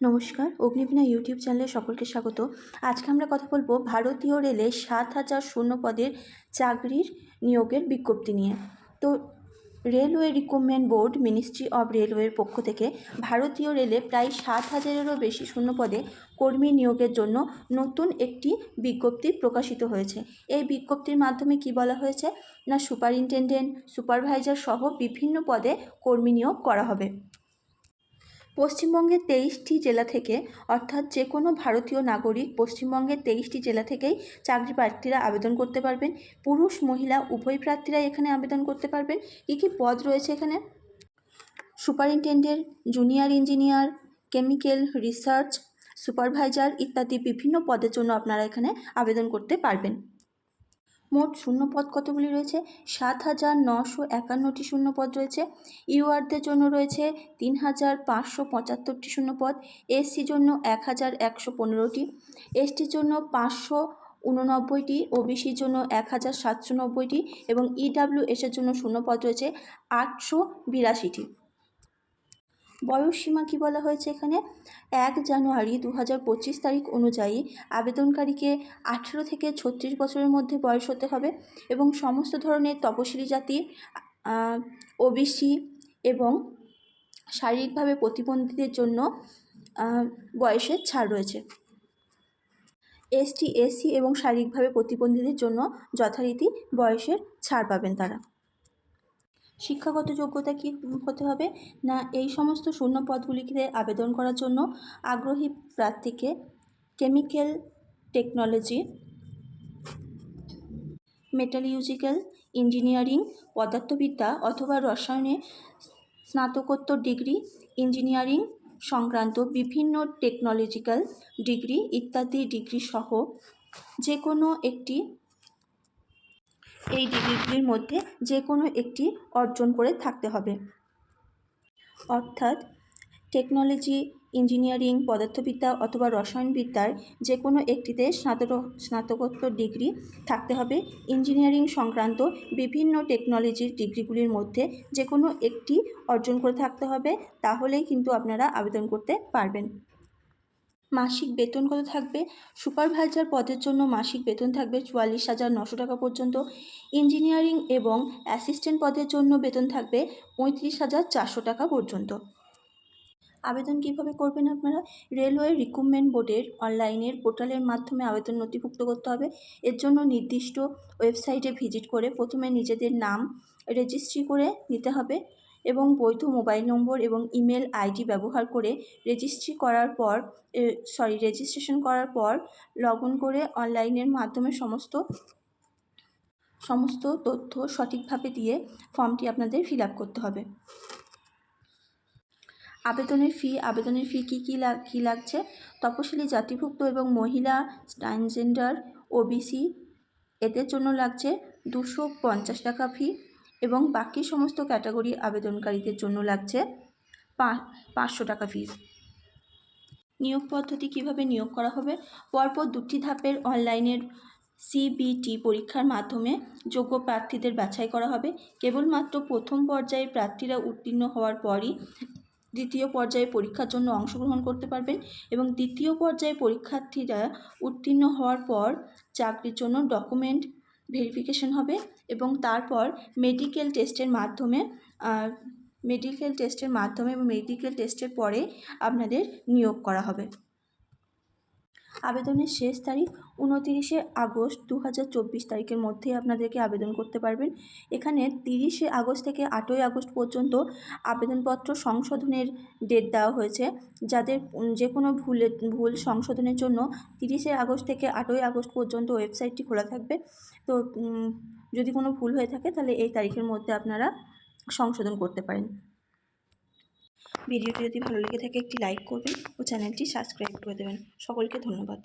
নমস্কার, অগ্নিবীণা ইউটিউব চ্যানেলে সকলকে স্বাগত। আজকে আমরা কথা বলব ভারতীয় রেলে সাত হাজার শূন্য পদের চাকরির নিয়োগের বিজ্ঞপ্তি নিয়ে। তো railway recruitment board, ministry of রেলওয়ের পক্ষ থেকে ভারতীয় রেলে প্রায় সাত হাজারেরও বেশি শূন্য পদে কর্মী নিয়োগের জন্য নতুন একটি বিজ্ঞপ্তি প্রকাশিত হয়েছে। এই বিজ্ঞপ্তির মাধ্যমে কি বলা হয়েছে? না, সুপারিনটেনডেন্ট, সুপারভাইজার সহ বিভিন্ন পদে কর্মী নিয়োগ করা হবে। পশ্চিমবঙ্গের তেইশটি জেলা থেকে, অর্থাৎ যে কোনো ভারতীয় নাগরিক পশ্চিমবঙ্গের তেইশটি জেলা থেকেই চাকরি প্রার্থীরা আবেদন করতে পারবেন। পুরুষ, মহিলা, উভয় প্রার্থীরাই এখানে আবেদন করতে পারবেন। কী কী পদ রয়েছে এখানে? Superintendent, junior engineer, chemical research, supervisor ইত্যাদি বিভিন্ন পদের জন্য আপনারা এখানে আবেদন করতে পারবেন। মোট শূন্য পদ কতগুলি রয়েছে? সাত হাজার নশো একান্নটি শূন্য পদ রয়েছে। ইউআরদের জন্য রয়েছে তিন হাজার পাঁচশো পঁচাত্তরটি শূন্য পদ এসসির জন্য এক হাজার একশো পনেরোটি। এসটির জন্য পাঁচশো উননব্বইটি। ওবিসির জন্য এক হাজার সাতশো নব্বইটি এবং ইডাব্লিউ এসের জন্য শূন্য পদ রয়েছে আটশো বিরাশিটি। বয়স সীমা কী বলা হয়েছে এখানে? এক জানুয়ারি দু হাজার পঁচিশ তারিখ অনুযায়ী আবেদনকারীকে আঠেরো থেকে ছত্রিশ বছরের মধ্যে বয়স হতে হবে এবং সমস্ত ধরনের তপশিলি জাতি ওবিসি এবং শারীরিকভাবে প্রতিবন্ধীদের জন্য বয়সের ছাড় রয়েছে। এসটি এসসি এবং শারীরিকভাবে প্রতিবন্ধীদের জন্য যথারীতি বয়সের ছাড় পাবেন তারা। শিক্ষাগত যোগ্যতা কী হতে হবে? না, এই সমস্ত শূন্য পদগুলিতে আবেদন করার জন্য আগ্রহী প্রার্থীকে কেমিক্যাল টেকনোলজি, মেটালিউজিক্যাল ইঞ্জিনিয়ারিং, পদার্থবিদ্যা অথবা রসায়নে স্নাতকোত্তর ডিগ্রি, ইঞ্জিনিয়ারিং সংক্রান্ত বিভিন্ন টেকনোলজিক্যাল ডিগ্রি ইত্যাদি ডিগ্রি সহ যে কোনো একটি এই ডিগ্রিগুলির মধ্যে যে কোনো একটি অর্জন করে থাকতে হবে। অর্থাৎ টেকনোলজি ইঞ্জিনিয়ারিং পদার্থবিদ্যা অথবা রসায়নবিদ্যার যে কোনো একটিতে স্নাতক, স্নাতকোত্তর ডিগ্রি থাকতে হবে। ইঞ্জিনিয়ারিং সংক্রান্ত বিভিন্ন টেকনোলজির ডিগ্রিগুলির মধ্যে যে কোনো একটি অর্জন করে থাকতে হবে, তাহলেই কিন্তু আপনারা আবেদন করতে পারবেন। মাসিক বেতন কত থাকবে? সুপারভাইজার পদের জন্য মাসিক বেতন থাকবে চুয়াল্লিশ হাজার নশো টাকা পর্যন্ত। ইঞ্জিনিয়ারিং এবং অ্যাসিস্ট্যান্ট পদের জন্য বেতন থাকবে পঁয়ত্রিশ হাজার চারশো টাকা পর্যন্ত। আবেদন কীভাবে করবেন আপনারা? রেলওয়ে রিক্রুটমেন্ট বোর্ডের অনলাইনের পোর্টালের মাধ্যমে আবেদন নথিভুক্ত করতে হবে। এর জন্য নির্দিষ্ট ওয়েবসাইটে ভিজিট করে প্রথমে নিজেদের নাম রেজিস্ট্রি করে নিতে হবে। এবং বৈধ মোবাইল নম্বর এবং ইমেল আইডি ব্যবহার করে রেজিস্ট্রি করার পর সরি রেজিস্ট্রেশন করার পর লগ ইন করে অনলাইনের মাধ্যমে সমস্ত সমস্ত তথ্য সঠিকভাবে দিয়ে ফর্মটি আপনাদের ফিল করতে হবে। আবেদনের ফি আবেদনের ফি কী কী লাগ কী লাগছে? তপশিলি জাতিভুক্ত এবং মহিলা ট্রান্সজেন্ডার ওবিসি এদের জন্য লাগছে দুশো পঞ্চাশ টাকা ফি এবং বাকি সমস্ত ক্যাটাগরি আবেদনকারীদের জন্য লাগছে পাঁচশো টাকা ফিস নিয়োগ পদ্ধতি কীভাবে নিয়োগ করা হবে? পরপর দুটি ধাপের অনলাইনের সিবিটি পরীক্ষার মাধ্যমে যোগ্য প্রার্থীদের বাছাই করা হবে। কেবলমাত্র প্রথম পর্যায়ে প্রার্থীরা উত্তীর্ণ হওয়ার পরই দ্বিতীয় পর্যায়ে পরীক্ষার জন্য অংশগ্রহণ করতে পারবেন এবং দ্বিতীয় পর্যায়ে পরীক্ষার্থীরা উত্তীর্ণ হওয়ার পর চাকরির জন্য ডকুমেন্ট ভেরিফিকেশন হবে এবং তারপর মেডিকেল টেস্টের মাধ্যমে মেডিকেল টেস্টের মাধ্যমে মেডিকেল টেস্টের পরে আপনাদের নিয়োগ করা হবে। আবেদনের শেষ তারিখ উনতিরিশে আগস্ট দু হাজার চব্বিশ তারিখের মধ্যেই আপনাদেরকে আবেদন করতে পারবেন। এখানে তিরিশে আগস্ট থেকে আটই আগস্ট পর্যন্ত আবেদনপত্র সংশোধনের ডেট দেওয়া হয়েছে। যাদের যে কোনো ভুলে, ভুল সংশোধনের জন্য তিরিশে আগস্ট থেকে আটই আগস্ট পর্যন্ত ওয়েবসাইটটি খোলা থাকবে। তো যদি কোনো ভুল হয়ে থাকে তাহলে এই তারিখের মধ্যে আপনারা সংশোধন করতে পারেন। ভিডিওটি যদি ভালো লেগে থাকে একটি লাইক করবেন ও চ্যানেলটি সাবস্ক্রাইব করে দেবেন। সকলকে ধন্যবাদ।